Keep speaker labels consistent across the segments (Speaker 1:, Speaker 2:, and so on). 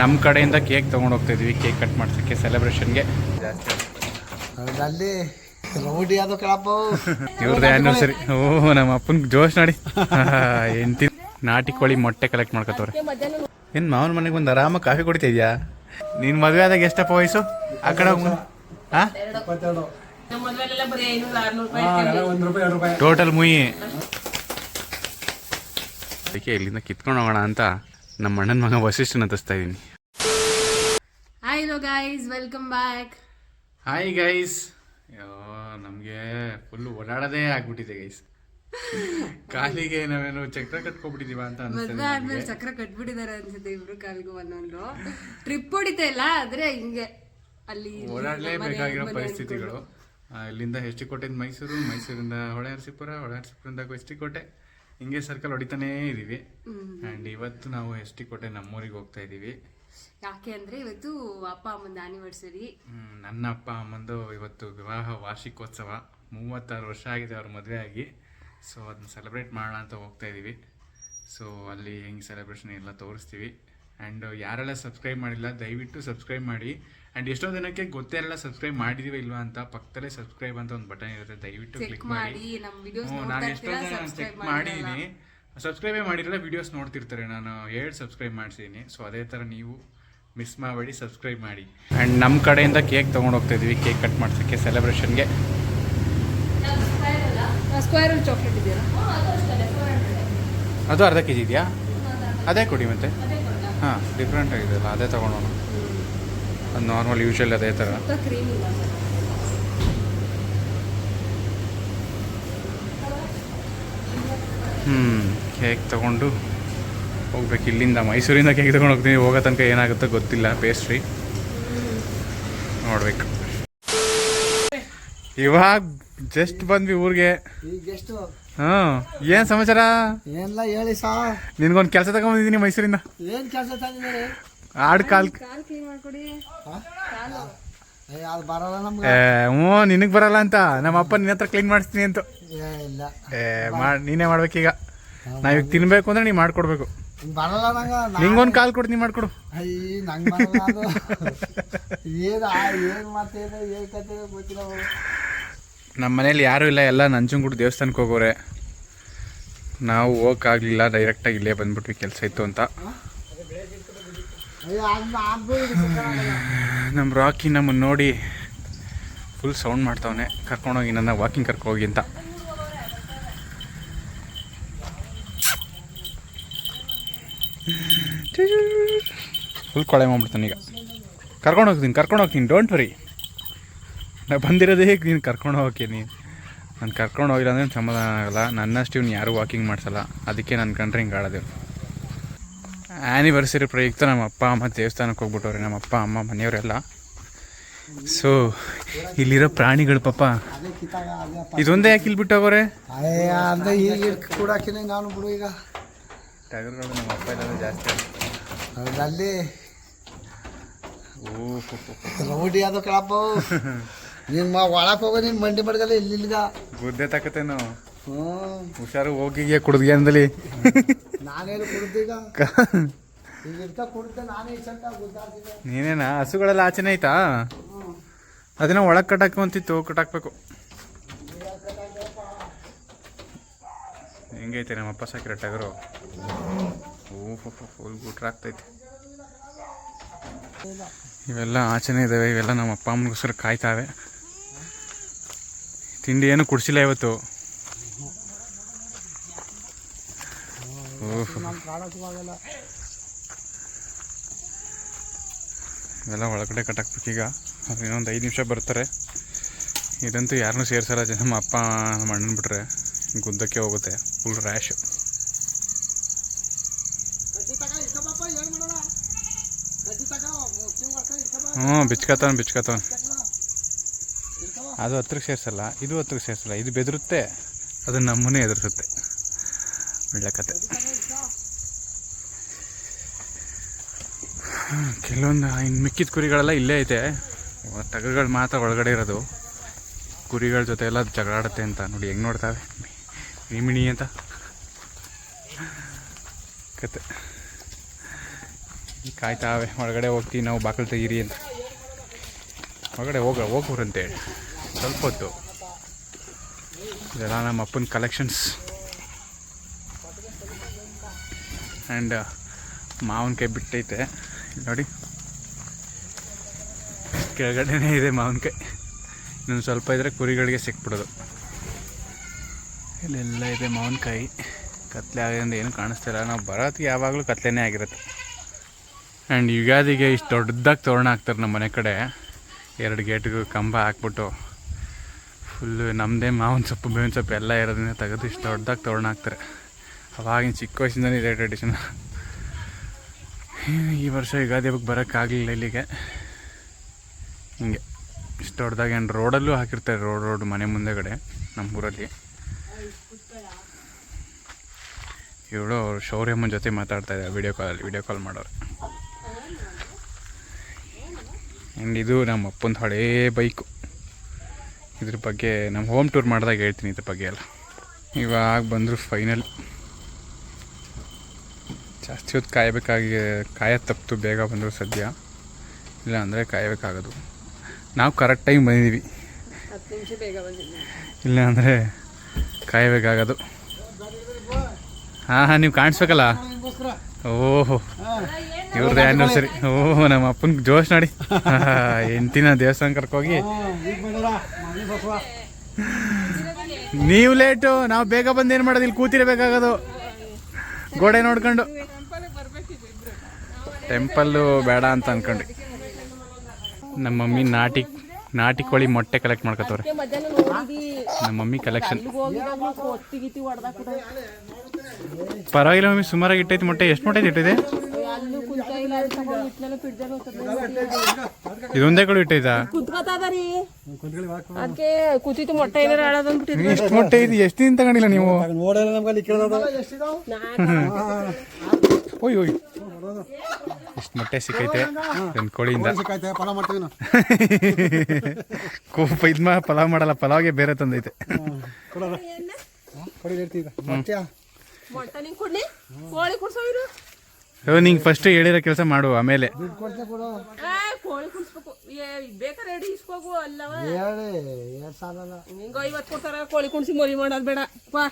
Speaker 1: ನಮ್ಮ ಕಡೆಯಿಂದ ಕೇಕ್ ತೊಗೊಂಡು ಹೋಗ್ತಾ ಇದೀವಿ ಕೇಕ್ ಕಟ್ ಮಾಡ್ಸೋಕ್ಕೆ ಸೆಲೆಬ್ರೇಷನ್ಗೆ ಜಾಸ್ತಿ
Speaker 2: ಅಲ್ಲಿ ರೌಡಿ ಅದು
Speaker 1: ಇವ್ರದ್ದು ಆ್ಯನಿವರ್ಸರಿ ಓ ನಮ್ಮ ಅಪ್ಪನ ಜೋಶ್ ನೋಡಿ. ಎಂಟಿ ನಾಟಿ ಕೋಳಿ ಮೊಟ್ಟೆ ಕಲೆಕ್ಟ್ ಮಾಡ್ಕೋತವ್ರೆ. ಏನು ಮಾವನ ಮನೆಗೆ ಬಂದು ಆರಾಮಾಗಿ ಕಾಫಿ ಕುಡಿತಾ ಇದೆಯಾ? ನೀನು ಮದುವೆ ಆದಾಗ ಎಷ್ಟಪ್ಪ ವಯಸ್ಸು? ಆ ಕಡೆ ಹೋಗ ಹಾಂ ಟೋಟಲ್ ಮುಯಿ ಅದಕ್ಕೆ ಇಲ್ಲಿಂದ ಕಿತ್ಕೊಂಡು ಹೋಗೋಣ ಅಂತ. ನಮ್ಮ ಅಣ್ಣನ ಮಗ ವಸಿಷ್ಠನ ತಸ್ತಾ ಇದ್ದೀನಿ
Speaker 3: hi hello guys welcome back
Speaker 1: hi guys ಅಯ್ಯೋ ನಮಗೆ ಫುಲ್ ಓಡಾಡೋದೇ ಆಗ್ಬಿಟ್ಟಿದೆ ಗೈಸ್ ಕಾಲಿಗೆ ನಾವೇನು ಚಕ್ರ ಕಟ್ಕೊಬಿಟ್ಟಿದೀವ ಅಂತ
Speaker 3: ಮದ್ವೆ
Speaker 1: ಅನಿಸ್ತದೆ
Speaker 3: ಆದ್ಮೇಲೆ ಚಕ್ರ ಕಟ್ಬಿಟ್ಟಿದ್ದಾರೆ ಅನ್ಸುತ್ತೆ ಇಬ್ರು ಕಾಲ್ಗೂ ಒಂದೊಂದು. ಟ್ರಿಪ್ ಹೊಡಿತಾ ಇಲ್ಲ ಆದ್ರೆ ಹಿಂಗೆ ಅಲ್ಲಿ
Speaker 1: ಓಡಾಡಲೇಬೇಕಾಗಿರೋ ಪರಿಸ್ಥಿತಿಗಳು. ಇಲ್ಲಿಂದ ಹೆಚ್ಟಿಕೋಟೆಯಿಂದ ಮೈಸೂರು ಮೈಸೂರಿಂದ ಹೊಳೆ ಅರಸೀಪುರ ಹೊಳೆ ಅರಸೀಪುರದಿಂದ ಹಿಂಗೆ ಸರ್ಕಲ್ ಹೊಡಿತಾನೇ ಇದೀವಿ. ಅಂಡ್ ಇವತ್ತು ನಾವು ಎಸ್ ಟಿ ಕೋಟೆ ನಮ್ಮೂರಿಗೆ ಹೋಗ್ತಾ ಇದೀವಿ.
Speaker 3: ಯಾಕೆ ಅಂದ್ರೆ ಇವತ್ತು ಅಪ್ಪ ಅಮ್ಮನ ಆನಿವರ್ಸರಿ
Speaker 1: ನನ್ನ ಅಪ್ಪ ಅಮ್ಮಂದು ಇವತ್ತು ವಿವಾಹ ವಾರ್ಷಿಕೋತ್ಸವ. ಮೂವತ್ತಾರು ವರ್ಷ ಆಗಿದೆ ಅವ್ರ ಮದುವೆ ಆಗಿ. ಸೊ ಅದನ್ನ ಸೆಲೆಬ್ರೇಟ್ ಮಾಡೋಣ ಅಂತ ಹೋಗ್ತಾ ಇದೀವಿ. ಸೊ ಅಲ್ಲಿ ಹೆಂಗೆ ಸೆಲೆಬ್ರೇಷನ್ ಎಲ್ಲ ತೋರಿಸ್ತೀವಿ. ಆ್ಯಂಡ್ ಯಾರೆಲ್ಲ ಸಬ್ಸ್ಕ್ರೈಬ್ ಮಾಡಿಲ್ಲ ದಯವಿಟ್ಟು ಸಬ್ಸ್ಕ್ರೈಬ್ ಮಾಡಿ. ಆ್ಯಂಡ್ ಎಷ್ಟೋ ದಿನಕ್ಕೆ ಗೊತ್ತೇ ಇರಲ್ಲ ಸಬ್ಸ್ಕ್ರೈಬ್ ಮಾಡಿದೀವಿ ಇಲ್ವಾ ಅಂತ ಪಕ್ಕದಲ್ಲೇ ಸಬ್ಸ್ಕ್ರೈಬ್ ಅಂತ ಒಂದು ಬಟನ್ ಇರುತ್ತೆ ದಯವಿಟ್ಟು ಕ್ಲಿಕ್ ಮಾಡಿ.
Speaker 3: ಮಾಡಿ ನಮ್ಮ ವಿಡಿಯೋಸ್
Speaker 1: ಹ್ಞೂ ನಾನು ಎಷ್ಟೋ ಜನ ಚೆಕ್ ಮಾಡಿದ್ದೀನಿ ಸಬ್ಸ್ಕ್ರೈಬೇ ಮಾಡಿರಲ್ಲ ವೀಡಿಯೋಸ್ ನೋಡ್ತಿರ್ತಾರೆ. ನಾನು ಹೇಳಿ ಸಬ್ಸ್ಕ್ರೈಬ್ ಮಾಡಿಸಿದ್ದೀನಿ ಸೊ ಅದೇ ಥರ ನೀವು ಮಿಸ್ ಮಾಡಬೇಡಿ ಸಬ್ಸ್ಕ್ರೈಬ್ ಮಾಡಿ. ಆ್ಯಂಡ್ ನಮ್ಮ ಕಡೆಯಿಂದ ಕೇಕ್ ತೊಗೊಂಡು ಹೋಗ್ತಾ ಇದ್ದೀವಿ. ಕೇಕ್ ಕಟ್ ಮಾಡ್ಸೋಕ್ಕೆ ಸೆಲೆಬ್ರೇಷನ್ಗೆ
Speaker 3: ಸ್ಕ್ವೇರ್ ಚಾಕ್ಲೇಟ್ ಇದೆಯಲ್ಲ?
Speaker 1: ಅದು ಅರ್ಧ ಕೆ ಜಿ ಇದೆಯಾ ಅದೇ ಕೊಡಿ ಮತ್ತೆ. ಹಾಂ ಡಿಫ್ರೆಂಟ್ ಆಗಿದೆಯಲ್ಲ ಅದೇ ತೊಗೊಂಡೋಣ. ಅದು ನಾರ್ಮಲ್ ಯೂಶಲ್ ಅದೇ ಥರ
Speaker 3: ಕ್ರೀಮ್ ಇಲ್ಲ
Speaker 1: ಹ್ಞೂ ಕೇಕ್ ತೊಗೊಂಡು ಹೋಗ್ಬೇಕು. ಇಲ್ಲಿಂದ ಮೈಸೂರಿಂದ ಕೇಕ್ ತೊಗೊಂಡು ಹೋಗ್ತೀನಿ. ಹೋಗೋ ತನಕ ಏನಾಗುತ್ತೋ ಗೊತ್ತಿಲ್ಲ ಪೇಸ್ಟ್ರಿ ನೋಡ್ಬೇಕು. ಇವಾಗ ಜಸ್ಟ್ ಬಂದ್ವಿ ಊರಿಗೆ.
Speaker 2: ಈಗ ಎಷ್ಟು
Speaker 1: ಹಾಂ ಏನು ಸಮಾಚಾರ?
Speaker 2: ಏನಿಲ್ಲ ಹೇಳಿ ಸಾ.
Speaker 1: ನಿನ್ಗೊಂದ್ ಕೆಲಸ ತಗೊಂಬಂದಿದ್ದೀನಿ ಮೈಸೂರಿಂದ.
Speaker 2: ಏನ್ ಕೆಲಸ ತಂದಿದ್ದಾರೆ
Speaker 1: ಆಡ್ ಕಾಲ್
Speaker 3: ಕಾಲ್ ಕ್ಲೀನ್ ಮಾಡ್ಕೊಡಿ.
Speaker 2: ಏ ಅದು ಬರಲ್ಲ ನಮ್ಗೆ?
Speaker 1: ಏ, ಹ್ಞೂ ನಿನಗೆ ಬರಲ್ಲ ಅಂತ. ನಮ್ಮ ಅಪ್ಪ ನಿನ್ನ ಹತ್ರ ಕ್ಲೀನ್ ಮಾಡಿಸ್ತೀನಿ ಅಂತ.
Speaker 2: ಏ ಇಲ್ಲ.
Speaker 1: ಏ ಮಾಡಿ ನೀನೇ ಮಾಡ್ಬೇಕೀಗ. ನಾವೀಗ ತಿನ್ಬೇಕು ಅಂದ್ರೆ ನೀ ಮಾಡ್ಕೊಡ್ಬೇಕು.
Speaker 2: ಹಿಂಗ್ ಬರಲ್ಲ ನಂಗ. ನಾ-
Speaker 1: ನಿಂಗೊಂದು ಕಾಲ್ ಕೊಡು ನೀ ಮಾಡ್ಕೊಡು.
Speaker 2: ಅಯ್ಯ ನಂಗೆ ಬರಲ್ಲ ಅದು. ಏನ್ ಆ- ಏನ್ ಮಾತೇನು ಏನ್ ಕತೆ ಗೊತ್ತಿಲ್ಲ.
Speaker 1: ನಮ್ಮ ಮನೇಲಿ ಯಾರೂ ಇಲ್ಲ, ಎಲ್ಲ ನಂಜನಗೂಡು ದೇವಸ್ಥಾನಕ್ಕೆ ಹೋಗೋರೆ. ನಾವು ಹೋಗೋಕ್ಕಾಗಲಿಲ್ಲ ಡೈರೆಕ್ಟಾಗಿ ಇಲ್ಲೇ ಬಂದ್ಬಿಟ್ವಿ, ಕೆಲಸ ಇತ್ತು ಅಂತ. ನಮ್ಮ ರಾಕಿ ನಮ್ಮನ್ನು ನೋಡಿ ಫುಲ್ ಸೌಂಡ್ ಮಾಡ್ತಾವನೆ. ಕರ್ಕೊಂಡೋಗಿ ನನ್ನ ವಾಕಿಂಗ್ ಕರ್ಕೊಂಡೋಗಿ ಅಂತ. ಫುಲ್ ಕೊಳೆ ಮಾಡ್ಬಿಡ್ತಾನೆ ಈಗ. ಕರ್ಕೊಂಡು ಹೋಗ್ತೀನಿ ಕರ್ಕೊಂಡು ಹೋಗ್ತೀನಿ ಡೋಂಟ್ ವರಿ ನಾ ಬಂದಿರೋದೇ ನೀನು ಕರ್ಕೊಂಡು ಹೋಗಿ ನೀನು? ನಾನು ಕರ್ಕೊಂಡು ಹೋಗಿಲ್ಲ ಅಂದರೆ ಸಮಾಧಾನ ಆಗಲ್ಲ. ನನ್ನಷ್ಟು ಇವ್ನು ಯಾರೂ ವಾಕಿಂಗ್ ಮಾಡಿಸಲ್ಲ. ಅದಕ್ಕೆ ನನ್ನ ಕಂಡ್ರೆ ಹಿಂಗೆ ಆಡೋದು. ಆ್ಯನಿವರ್ಸರಿ ಪ್ರಯುಕ್ತ ನಮ್ಮ ಅಪ್ಪ ಅಮ್ಮ ದೇವಸ್ಥಾನಕ್ಕೆ ಹೋಗ್ಬಿಟ್ಟವ್ರಿ ನಮ್ಮ ಅಪ್ಪ ಅಮ್ಮ ಮನೆಯವರೆಲ್ಲ. ಸೊ ಇಲ್ಲಿರೋ ಪ್ರಾಣಿಗಳು ಪಾಪ ಇದೊಂದೇ ಯಾಕೆ ಇಲ್ಲಿ
Speaker 2: ನಾನು ಬಿಡು ಈಗ.
Speaker 1: ಟಗರುಗಳು ನಮ್ಮ ಅಪ್ಪ ಇಲ್ಲ ಜಾಸ್ತಿ.
Speaker 2: ಅಲ್ಲಿ
Speaker 1: ಓಹ್
Speaker 2: ರೌಡಿ ಅದು ಕಳಪ್ಪ ನೀನ್ ಮಾ ಒಳಕ್ ಹೋಗೋ ನೀನ್ ಮಂಡಿ ಮಡ್ಗಲ್ಲ ಇಲ್ಲಿಲ್ಗ
Speaker 1: ಗುದ್ದೆ ತಕತೇನು
Speaker 2: ಹ್ಞೂ.
Speaker 1: ಹುಷಾರು ಹೋಗಿಗೆ ಕುಡ್ದ್ಗೆ ಅಂದಲಿ.
Speaker 2: ನಾನೇನು ಕುಡ್ದೀಗ ಈಗ? ಇರ್ತಾ ಕುಡ್ದೆ ನಾನೇ ಇಷ್ಟಂತ ಗುದ್ದಾಡ್ತಿದ್ದೆ
Speaker 1: ನೀನೇನಾ? ಹಸುಗಳೆಲ್ಲ ಆಚೆನೆ ಐತಾ? ಅದನ್ನ ಒಳಗೆ ಕಟ್ಟಾಕೊಂತಿತ್ತು ಕಟ್ಟಾಕ್ಬೇಕು. ಹೆಂಗೈತೆ ನಮ್ಮ ಅಪ್ಪ ಸಾಕಿರ ಟಗರು? ಓಹ್ ಫುಲ್ ಗುಟ್ರಾಗ್ತೈತೆ ಇವೆಲ್ಲ ಆಚೆನೇ ಇದ್ದಾವೆ ಇವೆಲ್ಲ ನಮ್ಮ ಅಪ್ಪ ಅಮ್ಮನಿಗೋಸ್ಕರ ಕಾಯ್ತಾವೆ ತಿಂಡಿ ಏನು ಕುಡಿಸಿಲ್ಲ ಇವತ್ತು. ಇವೆಲ್ಲ ಒಳಗಡೆ ಈಗ. ಇನ್ನೊಂದು ಐದು ನಿಮಿಷ ಬರ್ತಾರೆ. ಇದಂತೂ ಯಾರನ್ನೂ ಸೇರಿಸಲ್ಲ ಜನ, ನಮ್ಮ ಅಪ್ಪ, ನಮ್ಮ ಅಣ್ಣನ ಬಿಟ್ರೆ ಗುದ್ದಕ್ಕೆ ಹೋಗುತ್ತೆ. ಫುಲ್ ರ್ಯಾಶು
Speaker 2: ಹ್ಞೂ ತಗ ಇಸ್ಕೊಬಪ್ಪ
Speaker 1: ಅದು ಹತ್ರಕ್ಕೆ ಸೇರಿಸಲ್ಲ, ಇದು ಹತ್ರಕ್ಕೆ ಸೇರಿಸಲ್ಲ, ಇದು ಬೆದರುತ್ತೆ ಅದು ನಮ್ಮನ್ನೇ ಎದುರಿಸುತ್ತೆ. ಒಳ್ಳೆ ಕತೆ. ಕೆಲವೊಂದು ಇನ್ನು ಮಿಕ್ಕಿದ ಕುರಿಗಳೆಲ್ಲ ಇಲ್ಲೇ ಐತೆ. ಟಗರುಗಳು ಮಾತ್ರ ಒಳಗಡೆ ಇರೋದು. ಕುರಿಗಳ ಜೊತೆ ಎಲ್ಲ ಜಗಳಾಡುತ್ತೆ ಅಂತ ನೋಡಿ ಹೆಂಗೆ ನೋಡ್ತಾವೆ ಮೀಮಿಣಿ ಅಂತ. ಕತೆ. ಕಾಯ್ತಾವೆ ಒಳಗಡೆ ಹೋಗ್ತೀವಿ, ನಾವು ಬಾಗಿಲು ತೆಗೀರಿ ಅಂತ. ಒಳಗಡೆ ಹೋಗ ಹೋಗೋರಂತೆ ಸ್ವಲ್ಪ ಹೊತ್ತು. ಇದೆಲ್ಲ ನಮ್ಮ ಅಪ್ಪನ ಕಲೆಕ್ಷನ್ಸ್ ಆ್ಯಂಡ್ ಮಾವಿನಕಾಯಿ ಬಿಟ್ಟೈತೆ. ನೋಡಿ. ಕೆಳಗಡೆನೇ ಇದೆ ಮಾವಿನಕಾಯಿ ಇನ್ನೊಂದು ಸ್ವಲ್ಪ ಇದ್ರೆ ಕುರಿಗಳಿಗೆ ಸಿಕ್ಬಿಡೋದು. ಇಲ್ಲೆಲ್ಲ ಇದೆ ಮಾವಿನಕಾಯಿ ಕತ್ಲೆ ಆಗೋದ್ರಿಂದ ಏನು ಕಾಣಿಸ್ತಿಲ್ಲ ನಾವು ಬರೋದು ಯಾವಾಗಲೂ ಕತ್ಲೆನೇ ಆಗಿರುತ್ತೆ. ಆ್ಯಂಡ್ ಯುಗಾದಿಗೆ ಇಷ್ಟು ದೊಡ್ಡದಾಗಿ ತೋರಣ ಹಾಕ್ತಾರೆ ನಮ್ಮ ಮನೆ ಕಡೆ. ಎರಡು ಗೇಟ್ಗೂ ಕಂಬ ಹಾಕ್ಬಿಟ್ಟು. ಫುಲ್ಲು ನಮ್ಮದೇ ಮಾವಿನ ಸೊಪ್ಪು ಬೇವಿನ ಸೊಪ್ಪು ಎಲ್ಲ ಇರೋದನ್ನ ತೆಗೆದು ಇಷ್ಟು ದೊಡ್ಡದಾಗಿ ತೋರಣ ಹಾಕ್ತಾರೆ. ಅವಾಗಿನ ಚಿಕ್ಕ ವಯಸ್ಸಿಂದನೇ ಇದೆ ಟ್ರೆಡಿಷನ್ ಈ ವರ್ಷ ಯುಗಾದಿ ಹಬ್ಬಕ್ಕೆ ಬರೋಕ್ಕಾಗಲಿಲ್ಲ ಇಲ್ಲಿಗೆ. ಹಿಂಗೆ ಇಷ್ಟು ದೊಡ್ಡದಾಗಿ ಏನು ರೋಡಲ್ಲೂ ಹಾಕಿರ್ತಾರೆ ರೋಡ್ ರೋಡ್ ಮನೆ ಮುಂದೆಗಡೆ ನಮ್ಮೂರಲ್ಲಿ. ಇವಳು ಅವರು ಶೌರ್ಯಮ್ಮನ ಜೊತೆ ಮಾತಾಡ್ತಾ ಇದ್ದಾರೆ ವಿಡಿಯೋ ಕಾಲಲ್ಲಿ ವಿಡಿಯೋ ಕಾಲ್ ಮಾಡೋರು. ಆ್ಯಂಡ್ ಇದು ನಮ್ಮ ಅಪ್ಪಂದು ಹಳೇ ಬೈಕು ಇದ್ರ ಬಗ್ಗೆ ನಮ್ಮ ಹೋಮ್ ಟೂರ್ ಮಾಡಿದಾಗ ಹೇಳ್ತೀನಿ ಇದ್ರ ಬಗ್ಗೆ ಎಲ್ಲ. ಇವಾಗ ಬಂದರು ಫೈನಲ್ ಜಾಸ್ತಿ ಹೊತ್ತು ಕಾಯಬೇಕಾಗಿ ಕಾಯ ತಪ್ಪಿತು ಬೇಗ ಬಂದರು ಸದ್ಯ. ಇಲ್ಲ ಅಂದರೆ ಕಾಯಬೇಕಾಗೋದು. ನಾವು ಕರೆಕ್ಟ್ ಟೈಮ್ ಬಂದಿದ್ದೀವಿ ಇಲ್ಲ ಅಂದರೆ ಕಾಯಬೇಕಾಗೋದು. ಹಾಂ ಹಾಂ ನೀವು ಕಾಣಿಸ್ಬೇಕಲ್ಲ? ಓಹೋ. ಇವ್ರದ್ದು ಆ್ಯನಿವರ್ಸರಿ ಓಹ್ ನಮ್ಮ ಅಪ್ಪನ ಜೋಶ್ ನೋಡಿ. ಎಂಟಿನ ದೇವಸ್ಥಾನ ಕರ್ಕೋಗಿ ನೀವು ಲೇಟು ನಾವು ಬೇಗ ಬಂದು ಏನು ಮಾಡೋದು ಇಲ್ಲಿ ಕೂತಿರಬೇಕಾಗೋದು. ಗೋಡೆ ನೋಡ್ಕೊಂಡು. ಟೆಂಪಲ್ಲು ಬೇಡ ಅಂತ ಅನ್ಕೊಂಡು ನಮ್ಮ ಮಮ್ಮಿ ನಾಟಿ ನಾಟಿ ಕೋಳಿ ಮೊಟ್ಟೆ ಕಲೆಕ್ಟ್ ಮಾಡ್ಕೋತವ್ರೆ. ನಮ್ಮ ಮಮ್ಮಿ ಕಲೆಕ್ಷನ್ ಪರವಾಗಿಲ್ಲ ಮಮ್ಮಿ ಸುಮಾರಾಗಿ ಇಟ್ಟೈತಿ ಮೊಟ್ಟೆ ಎಷ್ಟು ಮೊಟ್ಟೆ ಇಟ್ಟಿದೆ? ಇದೊಂದೇ ಕಡೆ ಇಟ್ಟೈತಾ
Speaker 3: ಕೂತಿತ್ತು ಮೊಟ್ಟೆ
Speaker 1: ಇದೆ ಎಷ್ಟು ದಿನ ತಗೊಂಡಿಲ್ಲ ನೀವು? ಓಯ್ ಓಯ್. ಎಷ್ಟು ಮೊಟ್ಟೆ ಸಿಕ್ಕೈತೆ ನನ್ನ ಕೋಳಿಯಿಂದ. ಕೋಪ ಇದ್ಮ ಪಲಾವ್ ಮಾಡಲ್ಲ ಪಲಾವ್ಗೆ ಬೇರೆ ತಂದೈತೆ.
Speaker 3: ಮೊಟ್ಟೆ ನಿಂಗೆ ಕೊಡ್ಲಿ? ಕೋಳಿ ಕುಡ್ಸೋರು
Speaker 1: ಓ ನಿಂಗೆ ಫಸ್ಟ್ ಹೇಳಿರೋ ಕೆಲಸ ಮಾಡು ಆಮೇಲೆ.
Speaker 2: ದುಡ್ಡು
Speaker 3: ಕೋಳಿ ಕುಡ್ಸ್ಬೇಕು. ಏ ಬೇಕಾರೆ ರೆಡಿ ಇಸ್ಕೋಗು ಅಲ್ಲವ? ನಿಂಗ ಐವತ್ತು ಕೊಡ್ತಾರ ಕೋಳಿ ಕುಣ್ಸಿ ಮರಿ ಮಾಡೋದು ಬೇಡ. ಪಾ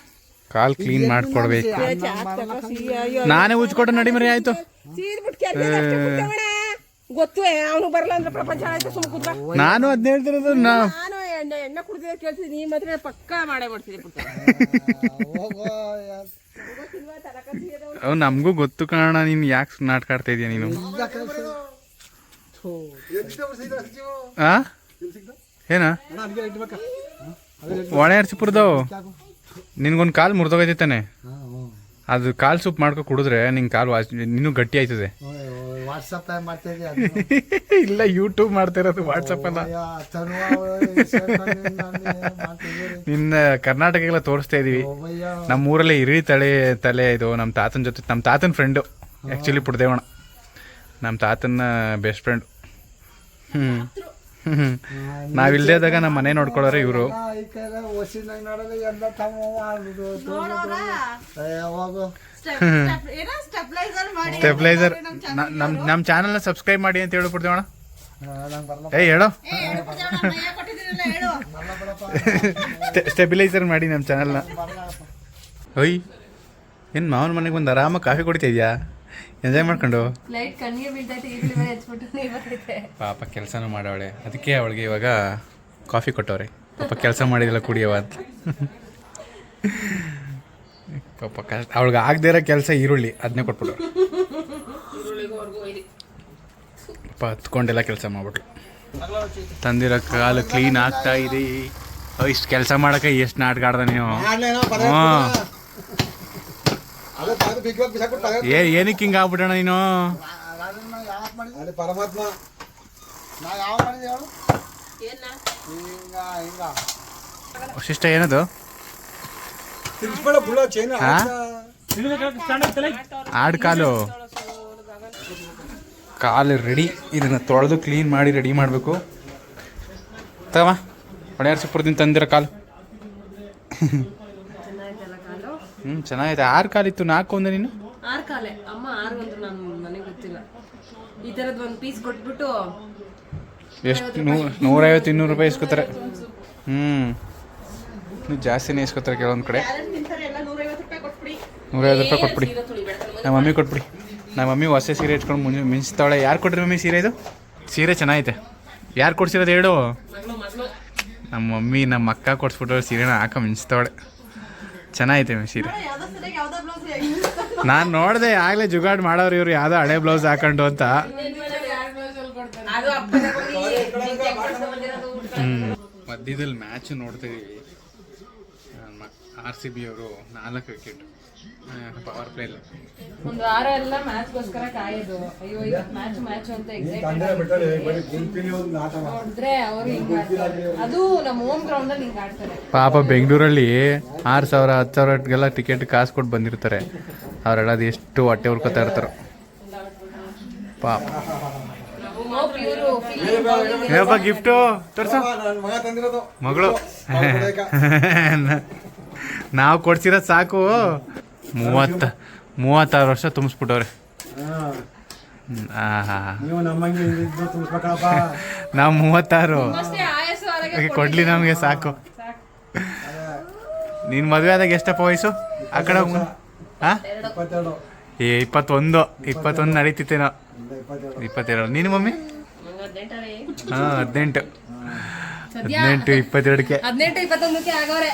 Speaker 1: ಕಾಲ್ ಕ್ಲೀನ್ ಮಾಡ್ಕೊಡ್ಬೇಕು.
Speaker 3: ಏ, ಚಾಕ್ ತಗೋ, ಸಿಹಿ, ಅಯ್ಯೋ.
Speaker 1: ನಾನೇ ಉಜ್ಕೊಟ್ಟು ನಡಿ ಮರಿ ಆಯ್ತು.
Speaker 3: ಸೀದ್ಬಿಟ್ಟು ಕೆರ್ಗೆ ಅಷ್ಟೇ ಕುಡ್ತೇವಣ್ಣ. ಗೊತ್ತು ಅವನು ಬರಲ್ಲ ಅಂದ್ರೆ ಪ್ರಪಂಚ ಆಯ್ತು ಸುಮ್ಮ ಕುದ್ರ
Speaker 1: ನಾನು ಅದ್ ಹೇಳ್ತಿರೋದು ನಾ
Speaker 3: ನಾನು ಎಣ್ಣೆ ಎಣ್ಣೆ ಕುಡ್ದಿದ್ದೆ ಕೇಳ್ತೀನಿ ನೀ ಮಾತ್ರ ಪಕ್ಕಾ ಮಾಡೇ ಮಾಡ್ತೀನಿ ಪುಟ್ಟ
Speaker 2: ಹೋಗೋ
Speaker 1: ಅವ್ ನಮಗೂ ಗೊತ್ತು ಕಾರಣ ನೀನ್ ಯಾಕೆ ನಾಟಕ ಆಡ್ತಾ ಇದೀಯ ನೀನು? ಆ? ಏನ?
Speaker 2: ಅರ್ಚಿಪುರದವ್ ಇಡ್ಬೇಕಾ
Speaker 1: ಒಣ ಅರ್ಸಿಪುರದವು ನಿನ್ಗೊಂದು ಕಾಲ್ ಮುರಿದೋಗೈತಾನೆ
Speaker 2: ತಾನೇ.
Speaker 1: ಅದು ಕಾಲು ಸೂಪ್ ಮಾಡ್ಕೊ ಕುಡಿದ್ರೆ ನಿಂಗೆ ಕಾಲು ವಾಚ್ ಇನ್ನೂ ಗಟ್ಟಿ ಆಯ್ತದೆ.
Speaker 2: ವಾಟ್ಸಪ್
Speaker 1: ಇಲ್ಲ ಯೂಟ್ಯೂಬ್ ಮಾಡ್ತಾ ಇರೋದು ವಾಟ್ಸಪ್ ಅಲ್ಲ. ನಿನ್ನ ಕರ್ನಾಟಕಗೆಲ್ಲ ತೋರಿಸ್ತಾ ಇದೀವಿ. ನಮ್ಮ ಊರಲ್ಲಿ ಇರಿ ತಲೆ ತಲೆ ಇದು ನಮ್ಮ ತಾತನ ಜೊತೆ ನಮ್ಮ ತಾತನ ಫ್ರೆಂಡು ಆ್ಯಕ್ಚುಲಿ ಪುಡ್ದೇವಣ ನಮ್ಮ ತಾತನ ಬೆಸ್ಟ್ ಫ್ರೆಂಡ್ ಹ್ಞೂ ಹ್ಞೂ ಇದ್ದಾಗ ನಮ್ಮ ಮನೆ ನೋಡ್ಕೊಳ್ಳೋರ ಇವರು. ಸ್ಟೆಬಿಲೈಸರ್ ನಮ್ಮ ನಮ್ಮ ಚಾನಲ್ನ ಸಬ್ಸ್ಕ್ರೈಬ್ ಮಾಡಿ ಅಂತ ಹೇಳು ಅಣ್ಣ. ಏಯ್ ಹೇಳೋ. ಸ್ಟೆಬಿಲೈಸರ್ ಮಾಡಿ ನಮ್ಮ ಚಾನಲ್ನ. ಓಯ್ ಏನು ಮಾವನ ಮನೆಗೆ ಬಂದು ಆರಾಮಾಗಿ ಕಾಫಿ ಕುಡಿತಾ ಇದೆಯಾ? ಎಂಜಾಯ್ ಮಾಡ್ಕೊಂಡು.
Speaker 3: ಲೈಟ್ ಕಣ್ಣಿಗೆ ಬೀಳ್ತೈತೆ ಹಚ್ಬಿಟ್ಟು
Speaker 1: ಪಾಪ ಕೆಲಸನೂ ಮಾಡವಳೆ. ಅದಕ್ಕೆ ಅವಳಿಗೆ ಇವಾಗ ಕಾಫಿ ಕೊಟ್ಟವ್ರೆ. ಪಾಪ ಕೆಲಸ ಮಾಡಿದಿಲ್ಲ ಕುಡಿಯವ ಅಂತ. ಪಾಪ ಕಷ್ಟ. ಅವಳಿಗೆ ಆಗದೇ ಇರೋ ಕೆಲಸ ಈರುಳ್ಳಿ ಅದನ್ನೇ ಕೊಟ್ಬಿಡು. ಪಾಪ ಹತ್ಕೊಂಡೆಲ್ಲ ಕೆಲಸ ಮಾಡ್ಬಿಟ್ಲು. ತಂದಿರೋ ಕಾಲು ಕ್ಲೀನ್ ಆಗ್ತಾ ಇದೆ. ಇಷ್ಟು ಕೆಲಸ ಮಾಡೋಕೆ ಎಷ್ಟು ನಾಟಕ ನೀವು ನೀವು ಏ ಏನಕ್ಕೆ ಹಿಂಗೆ ಆಗ್ಬಿಟ್ಟಣ ನೀನು?
Speaker 2: ಪರಮಾತ್ಮ ನಾ ಯಾವ ಮಾಡಿದೆ ಹೇಳು?
Speaker 3: ಏನ?
Speaker 2: ಹಿಂಗ ಹಿಂಗ.
Speaker 1: ಶಿಷ್ಟ ಏನದು?
Speaker 2: ತಿರ್ಸ್ಬೇಡ ಚೈನ?
Speaker 1: ಆಡ್ ಕಾಲು. ಕಾಲು ರೆಡಿ ಇದನ್ನ ತೊಳೆದು ಕ್ಲೀನ್ ಮಾಡಿ ರೆಡಿ ಮಾಡಬೇಕು. ತಗಮ್ಮ ಹೊಡೆಯಾರ ಸುಪ್ರದಿಂದ ತಂದಿರೋ ಕಾಲು. ಹ್ಞೂ ಚೆನ್ನಾಗೈತೆ. ಆರು ಕಾಲಿತ್ತು ನಾಲ್ಕು ಒಂದೇ ನೀನು?
Speaker 3: ಆರು ಕಾಲೆ. ಅಮ್ಮ ಆರು ಒಂದು ನಾನು ನನಗೆ ಗೊತ್ತಿಲ್ಲ. ಈ ತರದ್ ಒಂದು ಪೀಸ್ ಕೊಟ್ಬಿಟ್ಟು
Speaker 1: ಎಷ್ಟು ನೂ ನೂರೈವತ್ತು ಇನ್ನೂರು ರೂಪಾಯಿ ಇಸ್ಕೊತಾರೆ. ಹ್ಞೂ ಜಾಸ್ತಿನೇ ಇಸ್ಕೊತಾರೆ ಕೆಲವೊಂದು ಕಡೆ. ನೂರೈವತ್ತು ರೂಪಾಯಿ ಕೊಟ್ಬಿಡಿ. ನಮ್ಮ ಮಮ್ಮಿ ಕೊಟ್ಬಿಡಿ. ನಮ್ಮ ಮಮ್ಮಿ ಹೊಸ ಸೀರೆ ಇಟ್ಕೊಂಡು ಮುಂಜೆ ಮಿಂಚ್ತಾವಳೆ ಯಾರು ಕೊಟ್ರಿ ಮಮ್ಮಿ ಸೀರೆ ಇದು? ಸೀರೆ ಚೆನ್ನಾಗೈತೆ. ಯಾರು ಕೊಡ್ಸಿರೋದು ಹೇಳು? ನಮ್ಮ ಮಮ್ಮಿ ನಮ್ಮ ಅಕ್ಕ ಕೊಡ್ಸ್ಬಿಟ್ಟು ಸೀರೆನ ಹಾಕ ಮಿಂಚ್ತಾವಳೆ ಚೆನ್ನಾಗೈತೆ ಸೀರೆ. ನಾನು ನೋಡಿದೆ ಆಗಲೇ ಜುಗಾಡ್ ಮಾಡೋರು ಇವ್ರು ಯಾವುದೋ ಹಳೆ ಬ್ಲೌಸ್ ಹಾಕೊಂಡು ಅಂತ. ಹ್ಞೂ ಮಧ್ಯದಲ್ಲಿ ಮ್ಯಾಚ್ ನೋಡ್ತೀವಿ ಆರ್ ಸಿ ಬಿ ಅವರು ನಾಲ್ಕು ವಿಕೆಟ್ ಪವರ್ ಪ್ಲೇಲಿ
Speaker 3: ಒಂದು ವಾರ ಎಲ್ಲ ಮ್ಯಾಚ್ಗೋಸ್ಕರ ಕಾಯೋದು. ಅಯ್ಯೋ ಈಗ ಮ್ಯಾಚ್ ಮ್ಯಾಚ್ ಅಂತ ಎಕ್ಸೈಟ್ ನೋಡಿದ್ರೆ ಅವರು ಹಿಂಗ್ ಅದು ನಮ್ಮ ಹೋಮ್ ಗ್ರೌಂಡ್ ಅಲ್ಲಿ ಹಿಂಗ್ ಆಡ್ತಾರೆ.
Speaker 1: ಪಾಪ ಬೆಂಗಳೂರಲ್ಲಿ ಆರು ಸಾವಿರ ಹತ್ತು ಸಾವಿರಗೆಲ್ಲ ಟಿಕೆಟ್ ಕಾಸು ಕೊಟ್ಟು ಬಂದಿರ್ತಾರೆ. ಅವರೆಲ್ಲ ಅದು ಎಷ್ಟು ಹೊಟ್ಟೆ ಉರ್ಕೋತಾ ಇರ್ತಾರೆ. ಪಾಪ. ಏನಪ್ಪ ಗಿಫ್ಟು ತೋರ್ಸ.
Speaker 2: ನನ್ನ ಮಗ ತಂದಿರೋದು.
Speaker 1: ಮಗಳು. ನಾವು ಕೊಡ್ಸಿರೋದು ಸಾಕು. ಮೂವತ್ತ ಮೂವತ್ತಾರು ವರ್ಷ ತುಂಬಿಸ್ಬಿಟ್ಟವ್ರೆ.
Speaker 2: ನೀವು
Speaker 1: ಮೂವತ್ತಾರು. ಕೊಡ್ಲಿ ನಮಗೆ ಸಾಕು. ನೀನು ಮದುವೆ ಆದಾಗ ಎಷ್ಟಪ್ಪ ವಯಸ್ಸು? ಆ ಕಡೆ ಏ ಇಪ್ಪತ್ತೊಂದು. ಇಪ್ಪತ್ತೊಂದು ನಡೀತಿತ್ತೇನೋ.
Speaker 2: ಇಪ್ಪತ್ತೆರಡು.
Speaker 1: ನೀನು ಮಮ್ಮಿ? ಹಾಂ ಹದಿನೆಂಟು. ಹದಿನೆಂಟು ಇಪ್ಪತ್ತೆರಡಕ್ಕೆ.
Speaker 3: ಹದಿನೆಂಟು ಇಪ್ಪತ್ತೊಂದಕ್ಕೆ ಆಗವ್ರೆ.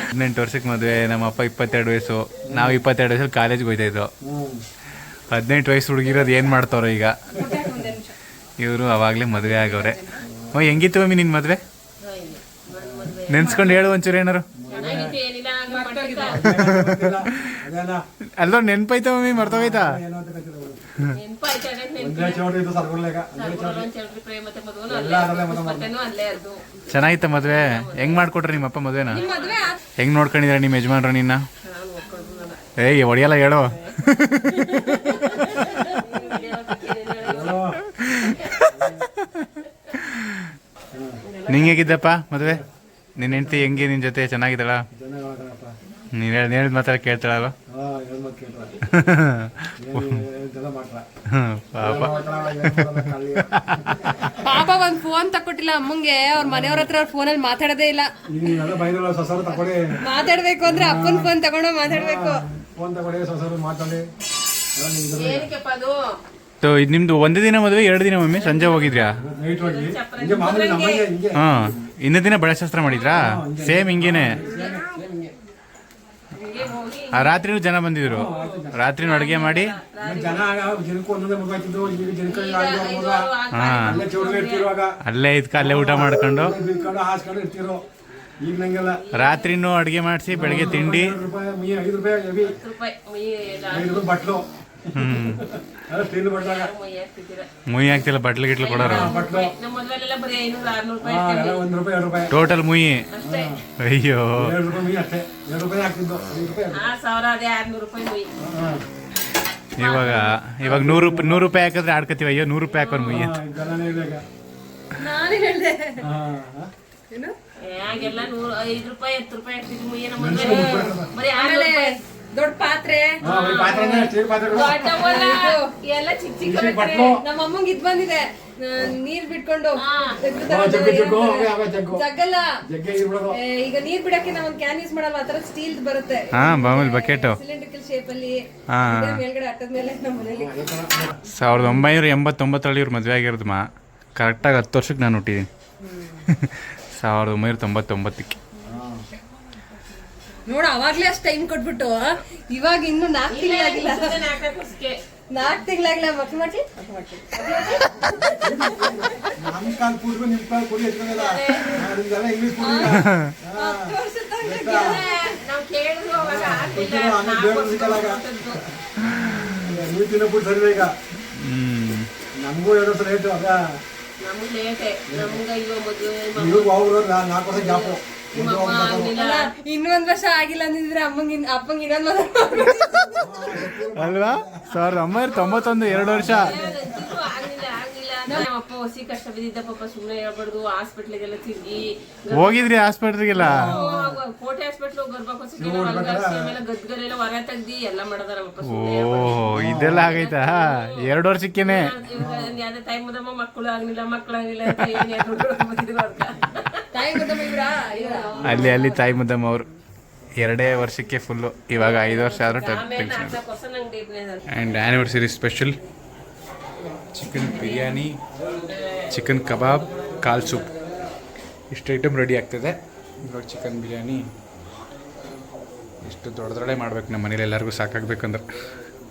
Speaker 1: ಹದಿನೆಂಟು ವರ್ಷಕ್ಕೆ ಮದುವೆ ನಮ್ಮ ಅಪ್ಪ ಇಪ್ಪತ್ತೆರಡು ವಯಸ್ಸು ನಾವು ಇಪ್ಪತ್ತೆರಡು ವಯಸ್ಸಲ್ಲಿ ಕಾಲೇಜ್ಗೆ ಹೋಯ್ತಾ ಇದ್ದೋ ಹದಿನೆಂಟು ವಯಸ್ಸು ಹುಡುಗಿರೋದು ಏನು ಮಾಡ್ತಾರೋ ಈಗ? ಇವರು ಅವಾಗಲೇ ಮದುವೆ ಆಗವ್ರೆ. ಓ ಹೆಂಗಿತ್ತು ಮಮ್ಮಿ ನಿನ್ನ ಮದುವೆ? ನೆನ್ಸ್ಕೊಂಡು ಹೇಳು ಒಂಚೂರು ಏನಾರು. ಅಲ್ಲೋ ನೆನ್ಪೈತ ಮಮ್ಮಿ ಮರ್ತೋಗೈತಾ ಚೆನ್ನಾಗಿತ್ತ ಮದ್ವೆ. ಹೆಂಗ್ ಮಾಡ್ಕೊಟ್ರಿ ನಿಮ್ಮ ಅಪ್ಪ ಮದ್ವೆನ?
Speaker 3: ಮದ್ವೆ
Speaker 1: ಹೆಂಗ್ ನೋಡ್ಕೊಂಡಿದ್ರ ನಿಮ್ಮ ಯಜಮಾನ್ರ ನಿನ್ನ? ಏಯ್ ಹೊಡಿಯಲ್ಲ ಹೇಳೋ. ನಿಂಗೆ ಹೇಗಿದ್ದಪ್ಪ ಮದುವೆ? ನಿನ್ನ ಹೆಂಡತಿ ಹೆಂಗೆ ನಿನ್ನ ಜೊತೆ ಚೆನ್ನಾಗಿದ್ದಾಳ? ನೀನ್ ಹೇಳಿದ ಮಾತ್ರ ಕೇಳ್ತಾಳಲ್ವ? ಪಾಪ.
Speaker 3: ಪಾಪ ಒಂದ್ ಫೋನ್ ತಕ್ಕೊಟ್ಟಿಲ್ಲ ಅಮ್ಮಂಗೆ ಅವ್ರ ಮನೆಯವ್ರ ಹತ್ರ ಅವ್ರ ಫೋನಲ್ಲಿ ಮಾತಾಡದೇ ಇಲ್ಲ. ಮಾತಾಡ್ಬೇಕು ಅಂದ್ರೆ ಅಪ್ಪನ್ ಫೋನ್ ತಗೊಂಡು ಮಾತಾಡ್ಬೇಕು.
Speaker 2: ಫೋನ್ ತಗೊಳ್ಳಿ ಸೊಸರು ಮಾತಾಡಿ. ಎಲ್ಲ ನಿಮ್ದು
Speaker 1: ಒಂದು ಇದು ನಿಮ್ದು ಒಂದೇ ದಿನ ಮದುವೆ ಎರಡು ದಿನ ಮಮ್ಮಿ ಸಂಜೆ ಹೋಗಿದ್ರಾ? ಹಾ ಇನ್ನೊಂದಿನ ದಿನ ಬಳೆಶಾಸ್ತ್ರ ಮಾಡಿದ್ರಾ? ಸೇಮ್ ಹಿಂಗೇನೆ. ಆ ರಾತ್ರಿನೂ ಜನ ಬಂದಿದ್ರು. ರಾತ್ರಿನೂ ಅಡುಗೆ ಮಾಡಿ.
Speaker 2: ಜನ ಜನಕ್ಕೂ ಒಂದೊಂದೇ ಮಗ ಆಯ್ತಿದ್ದು ಈಗ ಜನಕ್ಕೆ ಮಗ
Speaker 1: ಹಾ.
Speaker 2: ಅಲ್ಲೇ ಚೌಡ್ರಿ ಇರ್ತಿರುವಾಗ
Speaker 1: ಅಲ್ಲೇ ಇದ್ಕ ಅಲ್ಲೇ ಊಟ ಮಾಡ್ಕೊಂಡು.
Speaker 2: ಬಿಡ್ಕೊಂಡು ಹಾಸ್ಕೊಂಡು ಇರ್ತಿರೋ. ಈಗ ನಂಗೆಲ್ಲ
Speaker 1: ರಾತ್ರಿನೂ ಅಡುಗೆ ಮಾಡಿಸಿ ಬೆಳಗ್ಗೆ ತಿಂಡಿ.
Speaker 2: ಐದು ರೂಪಾಯಿ ಮೀ ಐದು ರೂಪಾಯಿ ಎವಿ ಐದು ರೂಪಾಯಿ ಬಟ್ಲು.
Speaker 1: ಮುಯಿ ಆಗ್ತಿಲ್ಲ ಬಟ್ಲು ಗಿಟ್ಲು ಕೊಡೋರು. ಟೋಟಲ್ ಮುಯಿ ಅಯ್ಯೋ. ಇವಾಗ ಇವಾಗ ನೂರು ರೂಪಾಯಿ ನೂರು ರೂಪಾಯಿ ಹಾಕಿದ್ರೆ ಆಡ್ಕತೀವಿ ಅಯ್ಯೋ ನೂರು ರೂಪಾಯಿ ಹಾಕೋರು ಮುಯಿ ಅಂತ.
Speaker 4: ಹಾಗೆಲ್ಲ ನೂರು ಐದು ರೂಪಾಯಿ ಹತ್ತು ರೂಪಾಯಿ ಹಾಕ್ತಿದ್ವಿ ಮುಯ್ಯ. ನಮ್ಮ. ಬರೀ ಆರು
Speaker 3: ಆಮೇಲೆ
Speaker 4: ರೂಪಾಯಿ.
Speaker 3: ದೊಡ್ಡ ಪಾತ್ರೆ.
Speaker 4: ಎಲ್ಲ ಚಿಕ್ಕ ಚಿಕ್ಕ
Speaker 2: ಬಟ್ಲು
Speaker 3: ನಮ್ಮ ಅಮ್ಮಂಗ್ ಇದ್ ಬಂದಿದೆ. ನೀರ್ ಬಿಟ್ಕೊಂಡು.
Speaker 2: ಹಾ, ಜಗ್ಗು
Speaker 3: ಜಗ್ಗಲ್ಲ.
Speaker 2: ಜಗ್ಗೆ ಇರ್ಬಿಡೋದು.
Speaker 3: ಏ, ಈಗ ನೀರ್ ಬಿಡಕ್ಕೆ ನಾವ್ ಒಂದ್ ಕ್ಯಾನ್ ಯೂಸ್ ಮಾಡಲ್ಲ ಆತರ ಸ್ಟೀಲ್ ಬರುತ್ತೆ.
Speaker 1: ಹಾ ಮಾಮೂಲಿ
Speaker 3: ಸಿಲಿಂಡ್ರಿಕಲ್ ಶೇಪ್ ಅಲ್ಲಿ.
Speaker 1: ಹಾ.
Speaker 3: ಇದೇ ಮೇಲ್ಗಡೆ ಮೇಲೆ ನಮ್ಮ ಮನೇಲಿ.
Speaker 1: ಸಾವಿರದ ಒಂಬೈನೂರ ಎಂಬತ್ತೊಂಬತ್ತರಲ್ಲಿ ಇವ್ರು ಮದುವೆ ಆಗಿರೋದು ಮಾ. ಕರೆಕ್ಟಾಗಿ ಹತ್ತು ವರ್ಷಕ್ಕೆ ನಾನು ಹುಟ್ಟಿದ್ದೀನಿ ಸಾವಿರದ ಒಂಬೈನೂರ ತೊಂಬತ್ತೊಂಬತ್ತಕ್ಕೆ.
Speaker 3: ನೋಡು ಅವಾಗ್ಲೇ ಅಷ್ಟು ಟೈಮ್ ಕೊಟ್ಬಿಟ್ಟು ಇವಾಗ ಇನ್ನು ನಾಲ್ಕು ತಿಂಗಳಾಗಿಲ್ಲ. ನಾಲ್ಕು ತಿಂಗಳಾಗಿಲ್ಲ ಮಕ್ಕಳು ಮಾಡಿ
Speaker 2: ನಮ್ಮ ಕಾಲ್ ಕೂಡ್ರು ನಿಮ್ ಕಾಲ್ ಕುಡಿ ಎತ್ಕೊಂಡಲ್ಲ ಇದೆಲ್ಲ ಇಂಗ್ಲೀಷ್ ಕುಡಿ ಆಮೇಲೆ ಸಿಕ್ಕಲ್ಲಾಗ. ನೀವು ತಿನ್ನಬಿಟ್ಟು ಸರಿ ಈಗ ನಮಗೂ ಎರಡು ವರ್ಷ ರೇಟು ಅದ.
Speaker 4: ನಮ್ಗೆ ಲೇಟೆ ನಮ್ಗ ಇವಾಗ ಮದುವೆ
Speaker 2: ಇವಾಗ ಅವ್ರು ನಾಲ್ಕು ವರ್ಷ ಗ್ಯಾಪು
Speaker 3: ಇನ್ನೊಂದ್ ವರ್ಷ ಆಗಿಲ್ಲ ಅಂದಿದ್ರೆ ಅಮ್ಮಂಗ್ ಅಪ್ಪಂಗ ಇನ್ನೊಂದ್
Speaker 1: ಅಲ್ವಾ? ಸಾವಿರದ ಒಂಬೈನೂರ ತೊಂಬತ್ತೊಂದು ಎರಡು ವರ್ಷ.
Speaker 4: ಅದಂತೂ ಆಗ್ಲಿಲ್ಲ ಆಗ್ಲಿಲ್ಲ
Speaker 2: ನಮ್ಮ ಅಪ್ಪ ಹೊಸಿ ಕಷ್ಟ ಬಿದ್ದಿದ್ದ ಪಾಪ ಸುಮ್ನೆ ಹೇಳ್ಬಾರ್ದು ಹಾಸ್ಪಿಟ್ಲಿಗೆಲ್ಲ ತಿರುಗಿ
Speaker 1: ಹೋಗಿದ್ರಿ ಹಾಸ್ಪಿಟ್ಲಿಗೆಲ್ಲ?
Speaker 2: ಕೋಟೆ ಹಾಸ್ಪಿಟ್ಲ್ ಆಮೇಲೆ ಗದ್ಗಲೆಲ್ಲ ಹೊರ ತೆಗ್ದಿ ಎಲ್ಲ ಮಾಡದಾರ ಪಾಪ
Speaker 1: ಓ ಇದೆಲ್ಲ ಆಗೈತಾ? ಎರಡು ವರ್ಷಕ್ಕೇನೆ.
Speaker 2: ಯಾವ್ದೇ ಟೈಮ್ ಮುದಮ್ಮ ಮಕ್ಕಳು ಆಗ್ಲಿಲ್ಲ ಮಕ್ಕಳು ಆಗ್ಲಿಲ್ಲ ಅಂತ ಏನ್
Speaker 1: ಅಲ್ಲಿ ಅಲ್ಲಿ ತಾಯಿ ಮುದ್ದಮ್ಮ ಅವರು. ಎರಡೇ ವರ್ಷಕ್ಕೆ ಫುಲ್ಲು ಇವಾಗ ಐದು ವರ್ಷ ಆದರೂ and anniversary special chicken biryani chicken kebab call soup ಇಷ್ಟು ಐಟಮ್ ರೆಡಿ ಆಗ್ತದೆ. ಇವಾಗ ಚಿಕನ್ ಬಿರಿಯಾನಿ ಇಷ್ಟು ದೊಡ್ಡ ದೊಡ್ಡೇ ಮಾಡ್ಬೇಕು ನಮ್ಮ ಮನೇಲಿ ಎಲ್ಲರಿಗೂ ಸಾಕಾಗಬೇಕಂದ್ರೆ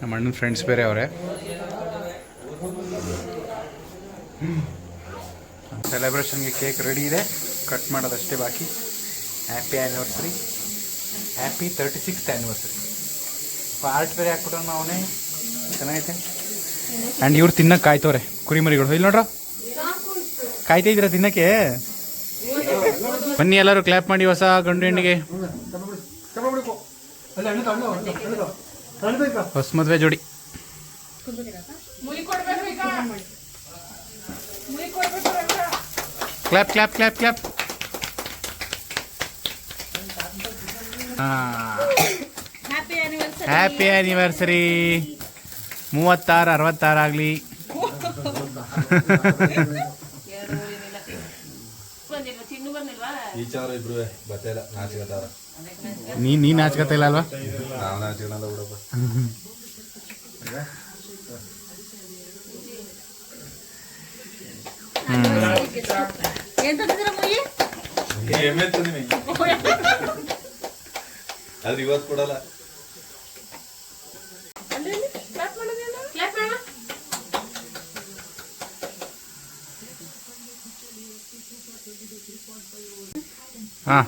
Speaker 1: ನಮ್ಮ ಅಣ್ಣನ ಫ್ರೆಂಡ್ಸ್ ಬೇರೆ ಅವರೇ. ಸೆಲೆಬ್ರೇಷನ್ಗೆ ಕೇಕ್ ರೆಡಿ ಇದೆ. ಕಟ್ ಮಾಡೋದಷ್ಟೇ ಬಾಕಿ. Happy anniversary happy thirty sixth anniversary part ಬೇರೆ ಹಾಕ್ಬಿಟ್ಟು ಅವನೇ. ಚೆನ್ನಾಗೈತೆ. ಆ್ಯಂಡ್ ಇವ್ರು ತಿನ್ನಕ್ಕೆ ಕಾಯ್ತವ್ರೆ, ಕುರಿಮರಿಗಳು. ಇಲ್ಲಿ ನೋಡ್ರ? ಕಾಯ್ತಾ ತಿನ್ನಕ್ಕೆ? ಬನ್ನಿ ಎಲ್ಲರೂ ಕ್ಲಾಪ್ ಮಾಡಿ ಹೊಸ ಗಂಡು ಹೆಣ್ಣಿಗೆ. ಹೊಸ ಮದುವೆ ಜೋಡಿ. Clap clap clap clap happy anniversary ಮೂವತ್ತಾರು ಅರವತ್ತಾರು ಆಗಲಿ.
Speaker 2: ಬಂದಿಲ್ವಾ ತಿನ್ನು ಬಂದಿಲ್ವಾ
Speaker 5: ಈಚಾರ ಇಬ್ರು ಬತ್ತೆ ಇಲ್ಲ ನಾಚಿಕತ್ತಾರ.
Speaker 1: ನೀ ನೀನು ನಾಚ್ಕತ್ತ ಇಲ್ಲ ಅಲ್ವಾ?
Speaker 5: ನಾವು ನಾಚಿಕನಲ್ಲ ಬಿಡಪ್ಪ
Speaker 3: ಏನ್ ತಂದಿದ್ದೀರಾ ಮುಯಿ?
Speaker 5: ಎಮ್ಮೆ ತಂದಿನಿ ಆದ್ರೆ ಇವತ್ತು ಕೊಡಲ್ಲ.
Speaker 2: ಕ್ಲಾಪ್ ಮಾಡ
Speaker 1: ಹಾಂ.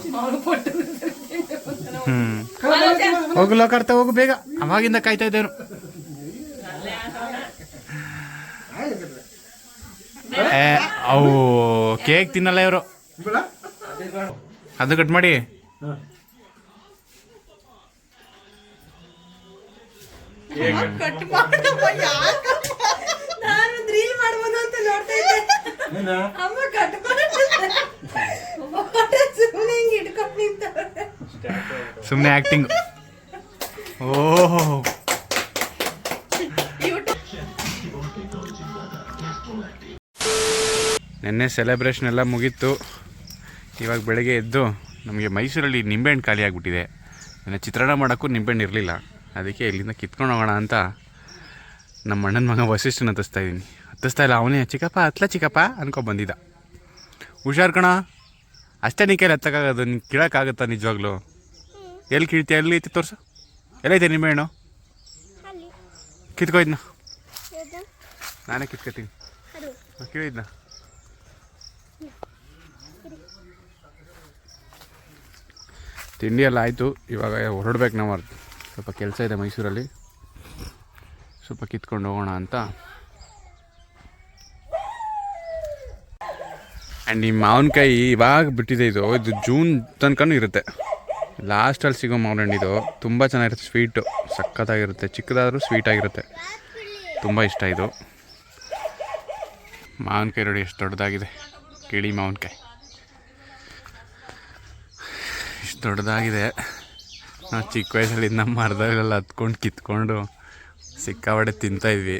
Speaker 1: ಹ್ಞೂ ಹೋಗು ಲೋಕಾರ್ತ ಹೋಗು ಬೇಗ. ಅವಾಗಿಂದ ಕಾಯ್ತಾ ಇದ್ದೇನು. ಏ ಅವು ಕೇಕ್ ತಿನ್ನಲ್ಲ ಇವರು. ಅದು ಕಟ್ ಮಾಡಿ.
Speaker 3: ಕಟ್ ಮಾಡಮ್ಮ, ಯಾಕಮ್ಮ? ನಾನು ಡ್ರೀಲ್ ಮಾಡ್ಬೋದು ಅಂತ ನೋಡ್ತಾ ಇದ್ದೆ. ಅಮ್ಮ ಕಟ್ಕೊಂಡು ಸುಮ್ನೆ ಹಿಂಗ್ ಇಟ್ಕೊಂಡು ನಿಂತವ್ರೆ.
Speaker 1: ಸುಮ್ಮನೆ ಆಕ್ಟಿಂಗ್ ಓಹೋ ನಿನ್ನೆ ಸೆಲೆಬ್ರೇಷನ್ ಎಲ್ಲ ಮುಗೀತು. ಇವಾಗ ಬೆಳಗ್ಗೆ ಎದ್ದು ನಮಗೆ ಮೈಸೂರಲ್ಲಿ ನಿಂಬೆಹಣ್ಣು ಖಾಲಿ ಆಗಿಬಿಟ್ಟಿದೆ. ನನ್ನ ಚಿತ್ರಾನ್ನ ಮಾಡೋಕ್ಕೂ ನಿಂಬೆಹಣ್ಣು ಇರಲಿಲ್ಲ. ಅದಕ್ಕೆ ಇಲ್ಲಿಂದ ಕಿತ್ಕೊಂಡು ಹೋಗೋಣ ಅಂತ ನಮ್ಮ ಅಣ್ಣನ ಮಗ ವಸಿಷ್ಠನ ಹತ್ತಿಸ್ತಾ ಇದ್ದೀನಿ. ಹತ್ತಿಸ್ತಾ ಇಲ್ಲ ಅವನೇ ಚಿಕ್ಕಪ್ಪ ಹತ್ಲ ಚಿಕ್ಕಪ್ಪ ಅನ್ಕೊ ಬಂದಿದ್ದ. ಹುಷಾರ್ ಕಣ ಅಷ್ಟೇ ನೀ ಕೈಲಿ ಹತ್ತಕ್ಕಾಗೋದು ನೀನು ಕೀಳಕ್ಕಾಗುತ್ತ ನಿಜವಾಗ್ಲೂ? ಎಲ್ಲಿ ಕೀಳ್ತೀಯ ಎಲ್ಲಿ ಐತಿ ತೋರ್ಸು. ಎಲ್ಲೈತೆ ನಿಮ್ಮ ಹೆಣ್ಣು? ಇದನ್ನ ನಾನೇ ಕಿತ್ಕೊತೀನಿ. ಕೇಳಿದ್ನ ತಿಂಡಿ ಎಲ್ಲ ಆಯಿತು ಇವಾಗ ಹೊರಡ್ಬೇಕು ನಾವು ಸ್ವಲ್ಪ ಕೆಲಸ ಇದೆ ಮೈಸೂರಲ್ಲಿ. ಸ್ವಲ್ಪ ಕಿತ್ಕೊಂಡು ಹೋಗೋಣ ಅಂತ. ಆ್ಯಂಡ್ ಈ ಮಾವಿನಕಾಯಿ ಇವಾಗ ಬಿಟ್ಟಿದೆ ಇದು. ಇದು ಜೂನ್ ತನಕನೂ ಇರುತ್ತೆ. ಲಾಸ್ಟಲ್ಲಿ ಸಿಗೋ ಮಾವಿನ ಇದು. ತುಂಬ ಚೆನ್ನಾಗಿರುತ್ತೆ ಸ್ವೀಟು ಸಖತ್ತಾಗಿರುತ್ತೆ. ಚಿಕ್ಕದಾದರೂ ಸ್ವೀಟಾಗಿರುತ್ತೆ ತುಂಬ ಇಷ್ಟ ಇದು. ಮಾವಿನಕಾಯಿ ನೋಡಿ ಎಷ್ಟು ದೊಡ್ಡದಾಗಿದೆ. ಕಿಳಿ ಮಾವಿನಕಾಯಿ. ಇಷ್ಟು ದೊಡ್ಡದಾಗಿದೆ. ನಾವು ಚಿಕ್ಕ ವಯಸ್ಸಲ್ಲಿ ನಮ್ಮ ಮರದಲ್ಲೆಲ್ಲ ಹತ್ಕೊಂಡು ಕಿತ್ಕೊಂಡು ಸಿಕ್ಕಾಪಟ್ಟೆ ತಿಂತಾಯಿದ್ವಿ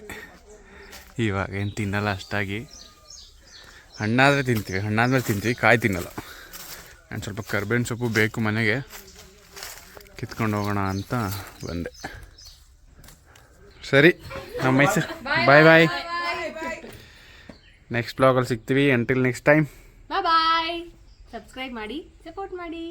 Speaker 1: ಇವಾಗ ಏನು ತಿನ್ನಲ್ಲ ಅಷ್ಟಾಗಿ. ಹಣ್ಣಾದರೆ ತಿಂತೀವಿ ಹಣ್ಣಾದ್ಮೇಲೆ ತಿಂತೀವಿ, ಕಾಯಿ ತಿನ್ನಲ್ಲ. ನಾನು ಸ್ವಲ್ಪ ಕರ್ಬೇವಿನ ಸೊಪ್ಪು ಬೇಕು ಮನೆಗೆ. ಕಿತ್ಕೊಂಡು ಹೋಗೋಣ ಅಂತ ಬಂದೆ. ಸರಿ ನಮ್ಮ ಮೈಸೂರು, ಬಾಯ್ ಬಾಯ್. ನೆಕ್ಸ್ಟ್ ಬ್ಲಾಗಲ್ಲಿ ಸಿಗ್ತೀವಿ. Until next time
Speaker 3: bye subscribe ಮಾಡಿ ಸಪೋರ್ಟ್ ಮಾಡಿ.